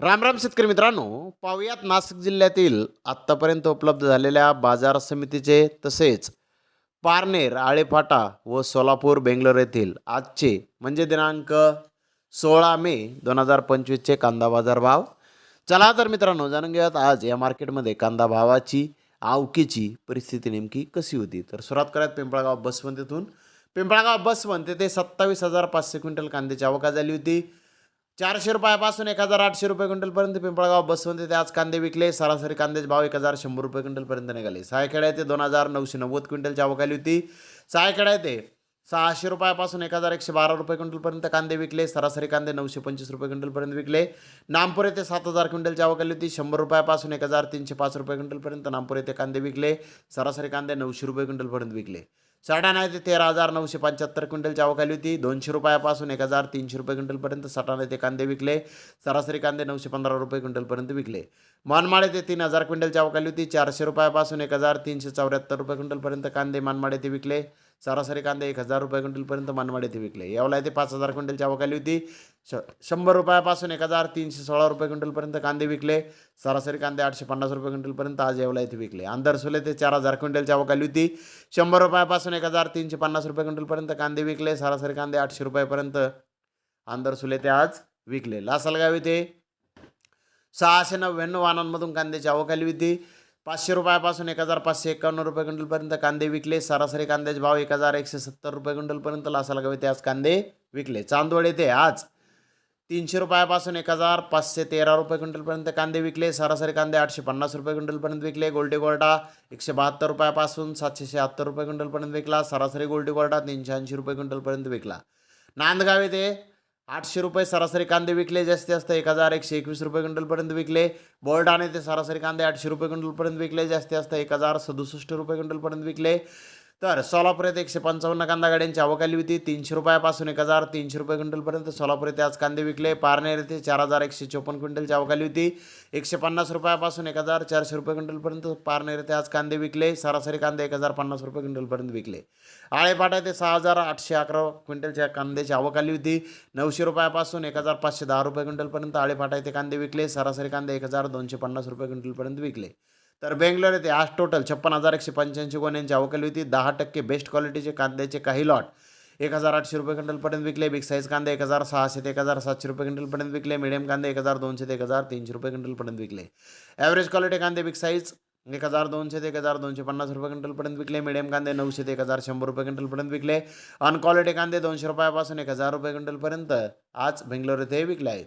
राम राम शेतकरी मित्रांनो पाहुयात नाशिक जिल्ह्यातील आत्तापर्यंत उपलब्ध झालेल्या बाजार समितीचे तसेच पारनेर आळेफाटा व सोलापूर बेंगलोर येथील आजचे म्हणजे दिनांक सोळा मे दोन हजार पंचवीसचे कांदा बाजार भाव. चला तर मित्रांनो जाणून घेऊयात आज या मार्केटमध्ये कांदा भावाची आवकीची परिस्थिती नेमकी कशी होती? तर सुरुवात करूयात पिंपळगाव बसवंतीतून. पिंपळगाव बसवंत येथे सत्तावीस हजार पाचशे क्विंटल कांद्याची आवका झाली होती. चारशे रुपयापासून एक हजार आठशे रुपये क्विंटलपर्यंत पिंपळगाव बसवंत ते आज कांदे विकले सरासरी कांद्याचे भाव एक हजार शंभर रुपये क्विंटलपर्यंत निघाले. सायखेडा येथे दोन हजार नऊशे नव्वद क्विंटलची आवक आली होती. सायखेडा येथे सहाशे रुपयापासून एक हजार एकशे बारा रुपये क्विंटलपर्यंत कांदे विकले सरासरी कांदे नऊशे पंचवीस रुपये क्विंटलपर्यंत विकले. नामपूर येथे सात हजार क्विंटलची आवक आली होती शंभर रुपयापासून एक हजार तीनशे पाच रुपये क्विंटलपर्यंत नागपूर येथे कांदे विकले सरासरी कांदे नऊशे रुपये क्विंटलपर्यंत विकले. सटाणा येथे तेरा हजार नऊशे पंच्याहत्तर क्विंटलची आवक आली होती दोनशे रुपयापासून एक हजार तीनशे रुपये क्विंटलपर्यंत सटाणा येथे कांदे विकले सरासरी कांदे नऊशे पंधरा रुपये क्विंटलपर्यंत विकले. मानमाड येथे तीन हजार क्विंटलची आवक आली होती चारशे रुपयापासून एक हजार तीनशे चौऱ्याहत्तर रुपये क्विंटलपर्यंत कांदे मानमाड येथे विकले. सरासरी कांदे एक हजार रुपये क्विंटलपर्यंत मानमाड येथे विकले. यावला येथे पाच हजार क्विंटलची आवक आली होती. श शंभर रुपयापासून एक हजार तीनशे सोळा रुपये क्विंटलपर्यंत कांदे विकले. सरासरी कांदे आठशे पन्नास रुपये क्विंटलपर्यंत आज येवला येथे विकले. आंधरसोले ते चार हजार क्विंटलची आवक आली होती. शंभर रुपयापासून एक हजार तीनशे पन्नास रुपये क्विंटलपर्यंत कांदे विकले. सरासरी कांदे आठशे रुपयापर्यंत आंधरसुले ते आज विकले. लासलगाव येथे सहाशे नव्याण्णव वाहनांमधून कांद्याची आवक आली होती. पाचशे रुपयापासून एक हजार पाचशे एकावन्न रुपये क्विंटलपर्यंत कांदे विकले. सरासरी कांद्याचे भाव एक हजार एकशे सत्तर रुपये क्विंटलपर्यंत लासलगाव ते आज कांदे विकले. चांदवड येथे आज तीनशे रुपयापासून एक हजार पाचशे तेरा रुपये क्विंटलपर्यंत कांदे विकले. सरासरी कांदे आठशे पन्नास रुपये क्विंटलपर्यंत विकले. गोल्डी गोल्डा एकशे बहात्तर रुपयापासून सातशे शहात्तर रुपये क्विंटलपर्यंत विकला. सरासरी गोल्डी गोल्डा तीनशे ऐंशी रुपये क्विंटलपर्यंत विकला. नांदगाव येथे आठशे रुपये सरासरी कांदे विकले जास्तीत जास्त एक हजार एकशे एकवीस रुपये क्विंटलपर्यंत विकले. बोर्डाने ते सरासरी कांदे आठशे रुपये क्विंटलपर्यंत विकले जास्तीत जास्त एक हजार सदुसष्ट रुपये क्विंटलपर्यंत विकले. तर सोलापूर येथे एकशे पंचावन्न कांदा गाड्यांची आवक आली होती. तीनशे रुपयापासून एक हजार तीनशे रुपये क्विंटलपर्यंत सोलापूर येथे आज कांदे विकले. पारनेर येथे चार हजार एकशे चोपन्न क्विंटलची आवक आली होती. एकशे पन्नास रुपयापासून एक हजार चारशे रुपये क्विंटलपर्यंत पारनेर येथे आज कांदे विकले. सरासरी कांदे एक हजार पन्नास रुपये क्विंटलपर्यंत विकले. आळेपाटा येथे सहा हजार आठशे अकरा क्विंटलच्या कांद्याची आवक आली होती. नऊशे रुपयापासून एक हजार पाचशे दहा रुपये क्विंटलपर्यंत आळेपाटा येथे कांदे विकले. सरासरी कांदे एक हजार दोनशे पन्नास रुपये क्विंटलपर्यंत विकले. तर बेंगलोर येथे आज टोटल छप्पन हजार एकशे पंच्याऐंशी गोण्यांची आवक होती. दहा टक्के बेस्ट क्वालिटीचे कांद्याचे काही लॉट एक हजार आठशे रुपये क्विंटलपर्यंत विकले. बिग साईज कांदे एक हजार सहाशे ते एक हजार सातशे रुपये क्विंटलपर्यंत विकले. मिडियम कांदे एक हजार दोनशे ते एक हजार तीनशे रुपये क्विंटलपर्यंत विकले. ॲव्हरेज क्वालिटी कांदे बिग साईज एक हजार दोनशे ते एक हजार दोनशे पन्नास रुपये क्विंटलपर्यंत विकले. मिडियम कांदे नऊशे ते एक हजार शंभर रुपये क्विंटलपर्यंत विकले. अनक्वालिटी कांदे दोनशे रुपयापासून एक हजार रुपये क्विंटलपर्यंत आज बेंगलोर येथे विकले आहेत.